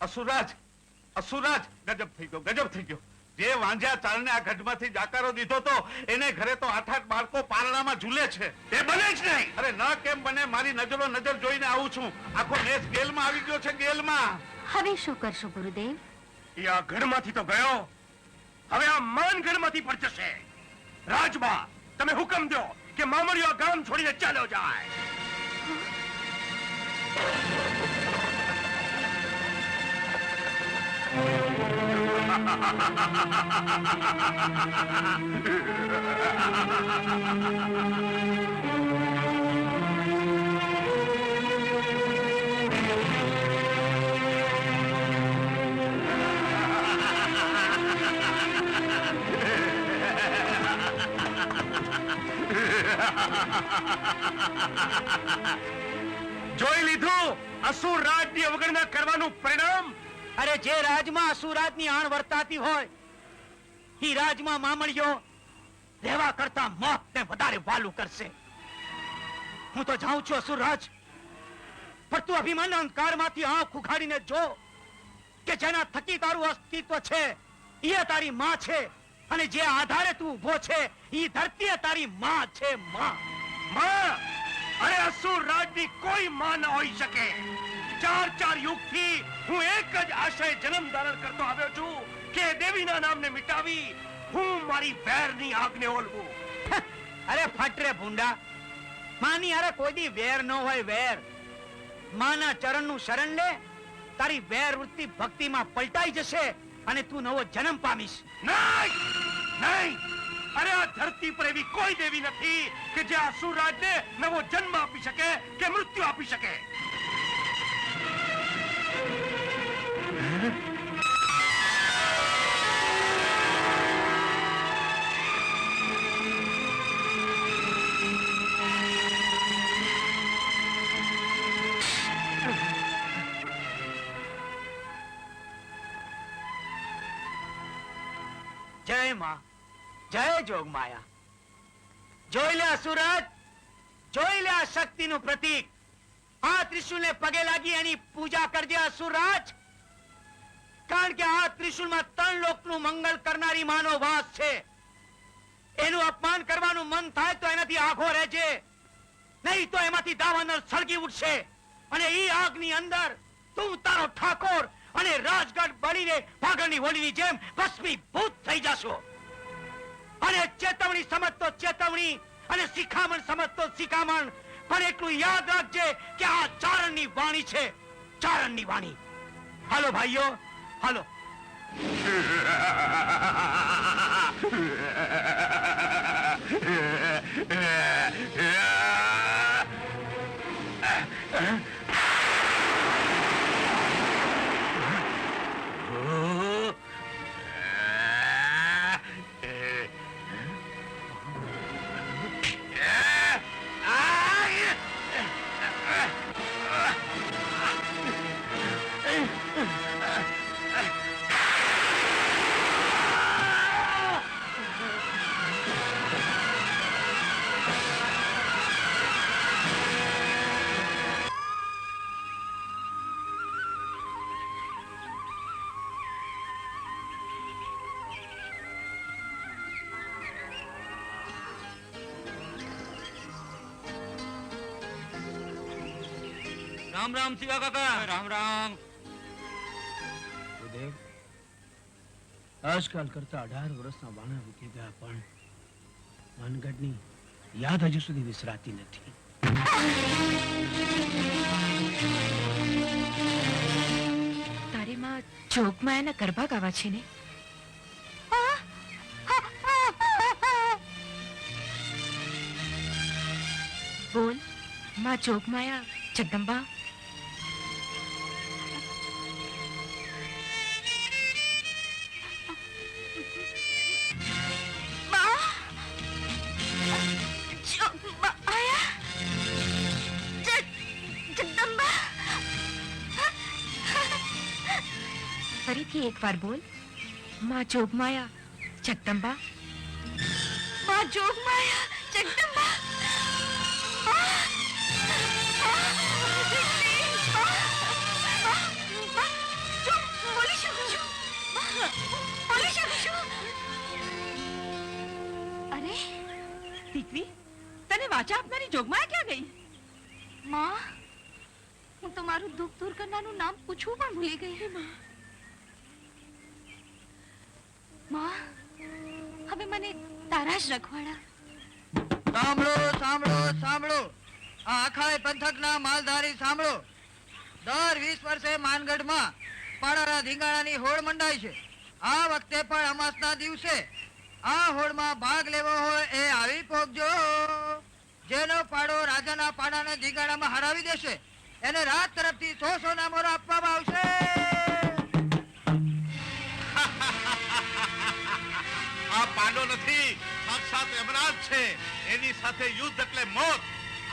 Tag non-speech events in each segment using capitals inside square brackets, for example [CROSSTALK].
અસુરાજ અસુરાજ ગજબ થઈ ગયો ગજબ થઈ ગયો. જે વાંઝ્યા ચાળને આ ગઢમાંથી જાકારો દીધો તો એને ઘરે તો આઠ આઠ બાળકો પારણામાં ઝૂલે છે. એ બને જ નહીં. અરે ન કેમ બને મારી નજરો નજર જોઈને આવું છું. આખો દેશ ગેલમાં આવી ગયો છે ગેલમાં હવે શું કરશું ગુરુદેવ? એ આ ઘરમાંથી તો ગયો. હવે આ માન ઘરમાંથી પણ જશે. રાજબા તમે હુકમ દો કે મામડિયો આ ગામ છોડીને ચાલ્યો જાય. જોઈ લીધું અસુર રાજ્ય વગરના કરવાનું પરિણામ? અરે જે રાજમાં અસુરાજની આણ વર્તાતી હોય એ રાજમાં મામળીઓ રહેવા કરતા મોતને વધારે વાલું કરશે. હું તો જાઉં છું અસુરરાજ, પણ તું અભિમાનના અંધકારમાંથી આંખ ઉઘાડીને જો કે જેના થકી તારું અસ્તિત્વ છે એ તારી માં છે, અને જે આધારે તું ઊભો છે એ ધરતી તારી માં છે, માં. માં! અરે અસુર રાજની કોઈ માં ન હોઈ શકે. ચાર ચાર યુગથી હું એક જ આશય જન્મ ધારણ કરતો આવ્યો છું કે દેવીના નામને મિટાવી હું મારી વેરની આગને ઓલવું. અરે ફટરે ભૂંડા. માની અરે કોઈ દી વેર ન હોય વેર. માના ચરણનું શરણ લે તારી વેર વૃત્તિ ભક્તિમાં પલટાઈ જશે અને તું નવો જન્મ પામીશ. નહીં નહીં અરે આ ધરતી પર એવી કોઈ દેવી નથી કે જે અસુર રાજને નવો જન્મ આપી શકે, કે મૃત્યુ આપી શકે. જોગ માયા. જોઈ લે અસુરજ જોઈ લે આ શક્તિનું પ્રતીક. આ ત્રિશુલને પગે લાગી એની પૂજા કરજે અસુરરાજ કારણ કે આ ત્રિશુલમાં ત્રણ લોકનું મંગલ કરનારી માનો વાસ છે. એનું અપમાન કરવાનું મન થાય તો એનાથી આઘો રહેજે. નહીં તો એમાંથી દાવાનળ સળગી ઉઠશે. અને ઈ આગની અંદર તું, તારો ઠાકોર અને રાજગઢ બળીને પાગળની હોળીની જેમ ભસ્મીભૂત થઈ જશો. અને ચેતવણી સમજતો ચેતવણી, અને શિખામણ સમજતો શિખામણ. પણ એટલું યાદ રાખજે કે આ ચારણની વાણી છે. ચારણની વાણી. હાલો ભાઈઓ, હાલો. [LAUGHS] રામ રામ શિવા કાકા રામ રામ. ગુરુદેવ આજકાલ કરતા અઢાર વર્ષના વાણા વીતી ગયા પણ માનગઢની યાદ હજુ સુધી વિસરાતી નથી. તારી માં જોગમાયાના ગરબા ગાવા છે ને? બોલમાં જોગમાયા જગદંબા ફરી એકવાર બોલ. માં જોગમાયા જગદંબા. માં જોગમાયા જગદંબા. અરે દીકરી તને વાચા આપનારી જોગમાયા ક્યાં ગઈ? માં હું તમારું દુઃખ દૂર કરનારું નામ પૂછવું પણ ભૂલી ગઈ. માં. હવે મને તારા છે. આ વખતે પણ અમાસના દિવસે આ હોડમાં ભાગ લેવો હોય એ આવી પહોંચજો જેનો પાડો રાજાના પાડાને ધીંગાણામાં હરાવી દેશે. એને રાત તરફથી સો સો ના આપવામાં આવશે. પાડો નથી. સાક્ષાત યમરાજ છે. એની સાથે યુદ્ધ એટલે મોત.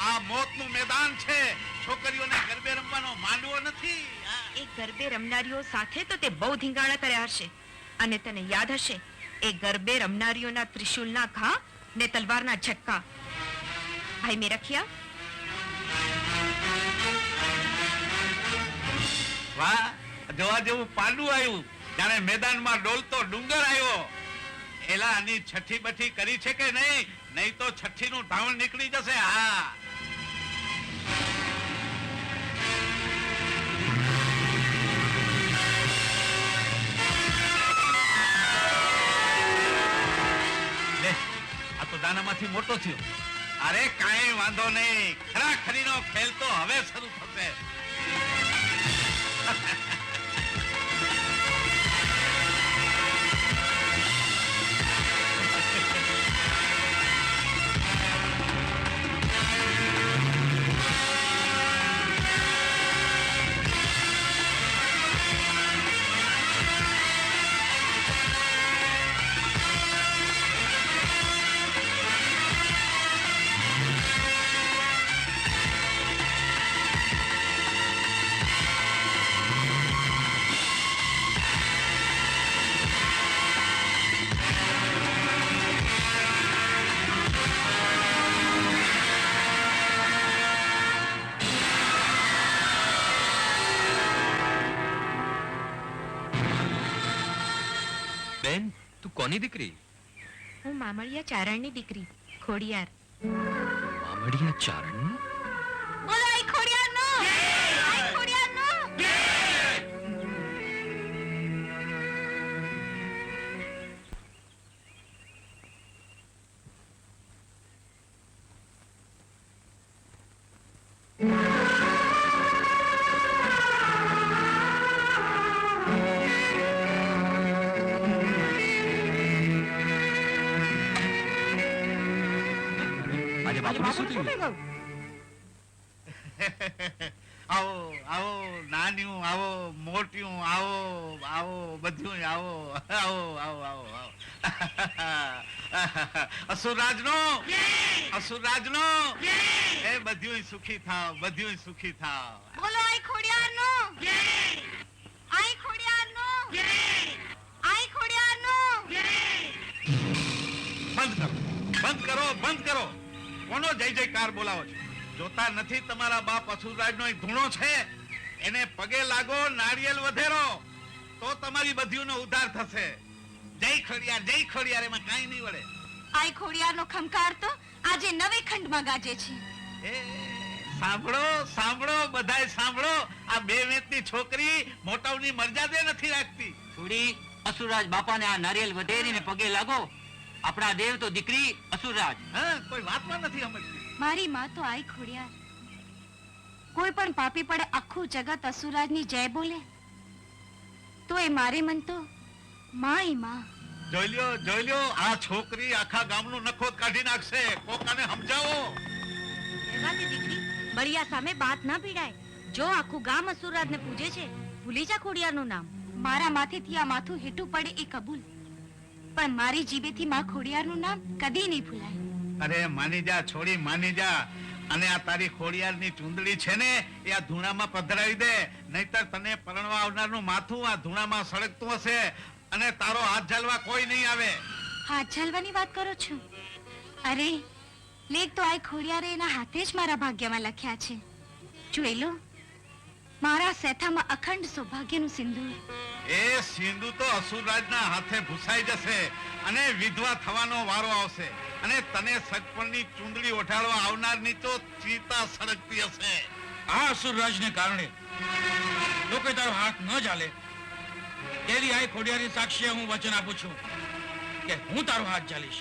આ મોતનું મેદાન છે. છોકરીઓને ગરબે રમવાનો માંડવો નથી. એ ગરબે રમનારીઓ સાથે તો તે બહુ ધીંગાણા કર્યા હશે. અને તને યાદ હશે એ ગરબે રમનારીઓના ત્રિશુલના ઘા ને તલવારના ઝટકા ભાઈ મેરખિયા વાહ જોવા જેવું પાંડુ આવ્યું. જાણે મેદાનમાં ડોલતો ડુંગર આવ્યો. એલા આની છઠ્ઠી બઠી કરી છે કે નહીં? નહીં તો છઠ્ઠી નું ઢાવણ નીકળી જશે, હા. આ તો દાનામાંથી મોટો થયો. અરે કાંઈ વાંધો નહીં. ખરા ખરીનો ખેલ તો હવે શરૂ થશે. બેન તું કોની દીકરી? હું મામળિયા ચારણની દીકરી ખોડિયાર. મામળિયા ચારણ આજે શું થયું? આવો આવો નાન્યું આવો મોટ્યું આવો આવો બધું આવો આવો આવો આવો આવો. અસુરરાજનો અસુરરાજનો. એ બધું સુખી થાવ બધું સુખી થાવ. બોલો આઈ ખોડિયારનો. આઈ ખોડિયારનો. આઈ ખોડિયારનો. બંધ કરો બંધ કરો બંધ કરો. કોનો જય જયકાર બોલાવો છો? જોતા નથી તમારા બાપ અસુરરાજનો નો ધૂણો છે? એને પગે લાગો નારિયેલ વધેરો તો તમારી બધીનો ઉદ્ધાર થશે. જય ખોડિયાર જય ખોડિયાર એમાં કાંઈ નહીં વળે. આઈ ખોડિયારનો ખમકાર તો આજે નવે ખંડમાં ગાજે છે. એ સાંભળો સાંભળો બધાય સાંભળો. આ બે વેતની છોકરી મોટાઓની મર્યાદે નથી રાખતી. થોડી અસુરરાજ બાપાને આ નારિયેલ વધેરીને પગે લાગો. આપણા દેવ તો દીકરી અસુરરાજ હા કોઈ વાતમાં નથી સમજતી. મારી માં તો આઈ ખોડિયાર. કોઈ પણ પાપી પડે આખું જગત અસુરાજની જય બોલે. તો એ મારે મન તો માયમાં. જોઈ લ્યો જોઈ લ્યો આ છોકરી આખા ગામનું નખોદ કાઢી નાખશે. કોકાને સમજાવો. રહેવા દીકરી બળિયા સામે બાત ના પીડાય. જો આખું ગામ અસુરાજને પૂજે છે ભૂલી જા ખોડિયારનું નામ. મારા માથેથી આ માથું હેઠું પડે એ કબૂલ. પણ મારી જીભેથી માં ખોડિયારનું નામ કદી નહીં ભૂલાય. અરે માની જા છોડી માની જા. અને આ તારી ખોડિયારની ચૂંદડી છે ને એ આ ધૂણામાં પધરાવી દે. નહીતર તને પરણવા આવનારનું માથું આ ધૂણામાં સળગતું હશે અને તારો હાથ ઝાલવા કોઈ નહીં આવે. હાથ ઝાલવાની વાત કરો છો? અરે લેખ તો આ ખોડિયારે એના હાથે જ મારા ભાગ્યમાં લખ્યા છે. જોઈ લો. મારા સેથામાં અખંડ સૌભાગ્યનું સિંદૂર. એ સિંધુ તો અસુરરાજના હાથે ભૂસાઈ જશે અને વિધવા થવાનો વારો આવશે. અને તને સગપણની ચૂંદડી ઓઢાડવા આવનારની તો ચિતા સળગતી હશે. આ અસુરરાજને કારણે લોકો તારો હાથ ન ચાલે તેરી આઈ ખોડિયારી સાક્ષીએ હું વચન આપું છું કે હું તારો હાથ ચાલીશ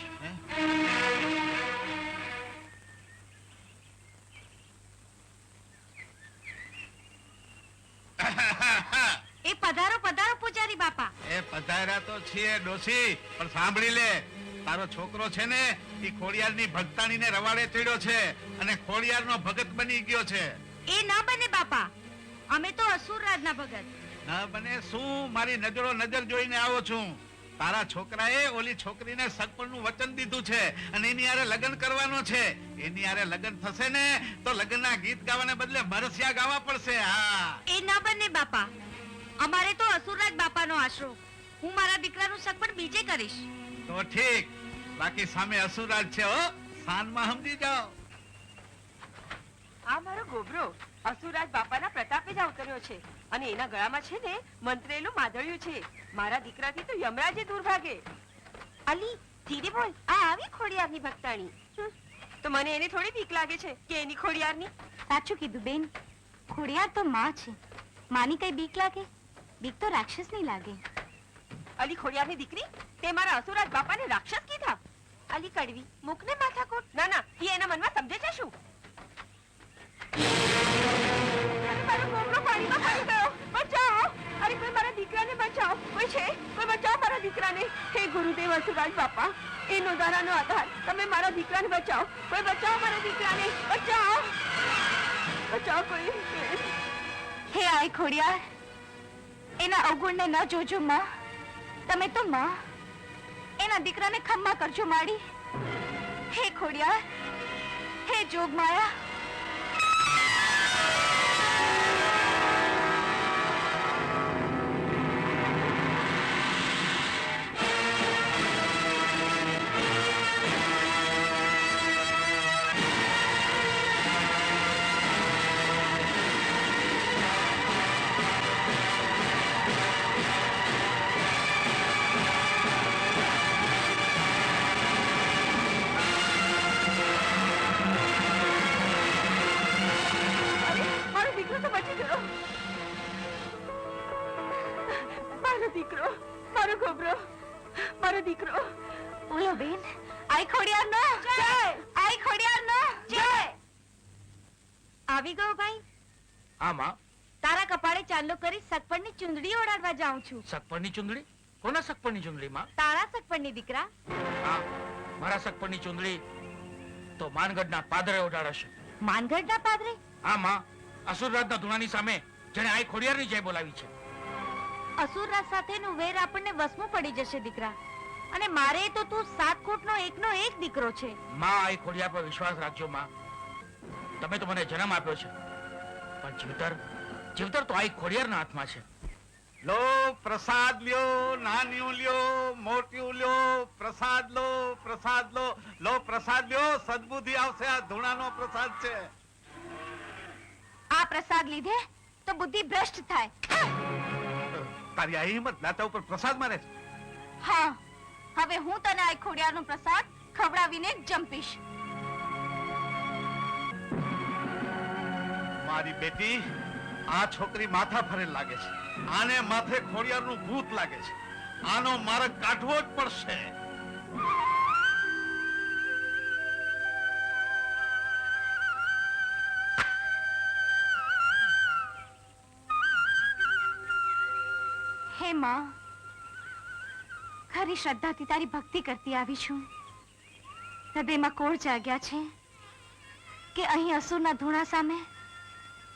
[LAUGHS] એ પધારો પધારો પૂજારી બાપા. એ પધાર્યા તો છીએ ડોસી પણ સાંભળી લે. તારો છોકરો છે ને એ ખોડિયારની ભક્તાણીને રવાડે ચડ્યો છે અને ખોડિયારનો ભગત બની ગયો છે. એ ના બને બાપા. અમે તો અસુરરાજના ભગત. ના બને શું? મારી નજરો નજર જોઈને આવો છું. તારા છોકરાએ ઓલી છોકરીને સગપણનું વચન દીધું છે અને એની હારે લગ્ન કરવાનો છે. એની હારે લગ્ન થશે ને તો લગ્નના ગીત ગાવાને બદલે બરસિયા ગાવા પડશે. હા. એ ના બને બાપા. અમારે તો અસુરરાજ બાપાનો આશરો. હું મારા દીકરાનું સગપણ બીજે કરીશ. તો ઠીક. બાકી સામે અસુરાજ છે હો. સાનમાં સમજી જાઓ. આ મારો ગોબરો અસુરાજ બાપાના પ્રતાપે જ અવતર્યો છે. અને એના ગળામાં છે ને મંત્રેલું માધળ્યું છે. મારા દીકરાથી તો યમરાજે દૂર ભાગે. અલી ધીરે બોલ. આ આવી ખોડિયારની ભક્તાણી. તો મને એને થોડી બીક લાગે છે કે એની ખોડિયારની? સાચું કીધું બેન. ખોડિયાર તો માં છે. માની કઈ બીક લાગે? બીક તો રાક્ષસની લાગે. અલી ખોડિયારની દીકરી? તે મારા અસુરાજ બાપાને રાક્ષસ કીધા? અલી કડવી મુકને માથાકૂટ. ના ના એ એના મનમાં સમજે છે શું? મારો પાણીમાં પડી ગયો. મારા દીકરાને બચાવો. કોઈ છે? કોઈ બચાવો મારા દીકરાને? હે ગુરુદેવ અસુરાજ બાપા એ દારાનો આધાર. તમે મારા દીકરાને બચાવો. કોઈ બચાવો મારા દીકરાને? બચાવો. બચાવો કોઈ. હે આઈ ખોડિયાર, એના અવગુણને ન જોજો માં. તમે તો માં. એના દીકરાને ખમ્મા કરજો માડી. હે ખોડિયાર, હે જોગમાયા. ચુંદડી જાઉં છું. સગપણની ચુંદડી કોના સગપણની ચુંદડીમાં તારા સગપણની દીકરા. હા મારા સગપણની ચુંદડી તો માનગઢના પાદરે ઉડાડશે. માનગઢના પાદરે? આમાં અસુરરાજના ધૂણાની સામે જેને આઈ ખોડિયારની જય બોલાવી છે. અસુરરાજ સાથેનું વેર આપણને વસમું પડી જશે દીકરા. અને મારે તો તું સાત કોટનો એકનો એક દીકરો છે. માં આઈ ખોડિયાર પર વિશ્વાસ રાખજો માં. તમે તો મને જન્મ આપ્યો છે. પણ જીવતર જીવતર તો આઈ ખોડિયારના હાથમાં છે. લો પ્રસાદ લ્યો નાન્યું લ્યો મોટિયું લ્યો પ્રસાદ લો પ્રસાદ લો. લો પ્રસાદ લ્યો સદબુદ્ધિ આવશે આ ધૂણાનો પ્રસાદ છે. આ પ્રસાદ લીધે તો બુદ્ધિ ભ્રષ્ટ થાય. તારી આ હિંમત લાતા ઉપર પ્રસાદ મારે છે. હા હવે હું તને આ ખોડિયાનો પ્રસાદ ખવડાવીને જંપીશ. મારી બેટી આ છોકરી માથા ફરેલ લાગે છે. આને માથે ખોડિયારનું ભૂત લાગે છે. આનો માર્ગ કાઢવો જ પડશે. હે માં, ખરી શ્રદ્ધાથી તારી ભક્તિ કરતી આવી છું. હૃદયમાં કોળ જાગ્યા છે કે અહીં અસુરના ધૂણા સામે?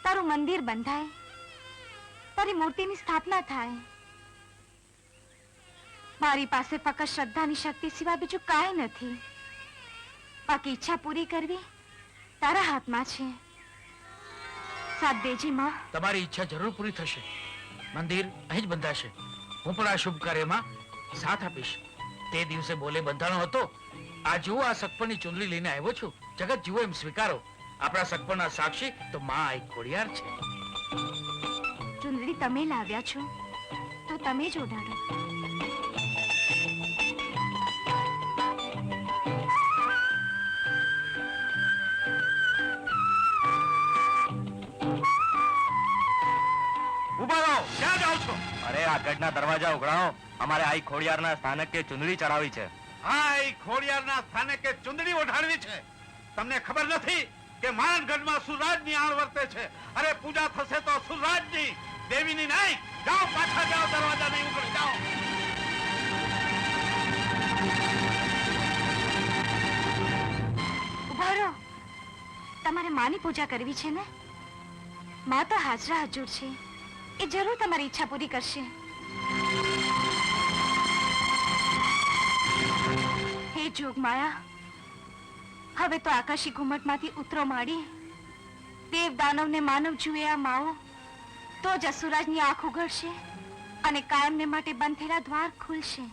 તારું મંદિર બંધાય, તારી મૂર્તિની સ્થાપના થાય. મારી પાસે ફક્ત શ્રદ્ધાની શક્તિ સિવાય બીજું કાંઈ નથી. બાકી ઈચ્છા પૂરી કરવી તારા હાથમાં છે. સાથ દેજી માં. તમારી ઈચ્છા જરૂર પૂરી થશે. મંદિર અહીં જ બંધાશે. હું પણ આ શુભ કાર્યમાં સાથ આપીશ. તે દિવસે બોલે બંધાણો હતો. આ જુઓ, આ સકપણની ચુંદડી લઈને આવ્યો છું. જગત જુઓ એમ સ્વીકારો. આપણા સગપણના સાક્ષી તો માં આઈ ખોડિયાર છે. ચુંદડી તમે લાવ્યા છો? તો તમે જ ઓઢાડો. ઊભા રહો ક્યાં જાઓ છો? અરે આ ગઢના દરવાજા ઉઘડાવો અમારે આઈ ખોડિયારના સ્થાનકે ચુંદડી ચડાવી છે. હા આઈ ખોડિયારના સ્થાને કે ચુંદડી ઓઢાડવી છે. તમને ખબર નથી? કે માનગઢમાં સુરાજની આણ વર્તે છે. અરે પૂજા થશે તો સુરાજની. દેવીની નહીં. જાઓ પાછા જાઓ દરવાજા નહીં ઉઘડે જાઓ. ઊભા તમારે માની પૂજા કરવી છે ને? માં તો હાજરા હજુર છે. એ જરૂર તમારી ઈચ્છા પૂરી કરશે. હે જોગમાયા હવે તો આકાશી ઘુમટમાંથી ઉતરો માડી. દેવ દાનવને માનવ જુએ આ માઓ તો જ અસુરાજની આંખ ઉઘડશે અને કાયમને માટે બંધ થયેલા દ્વાર ખુલશે.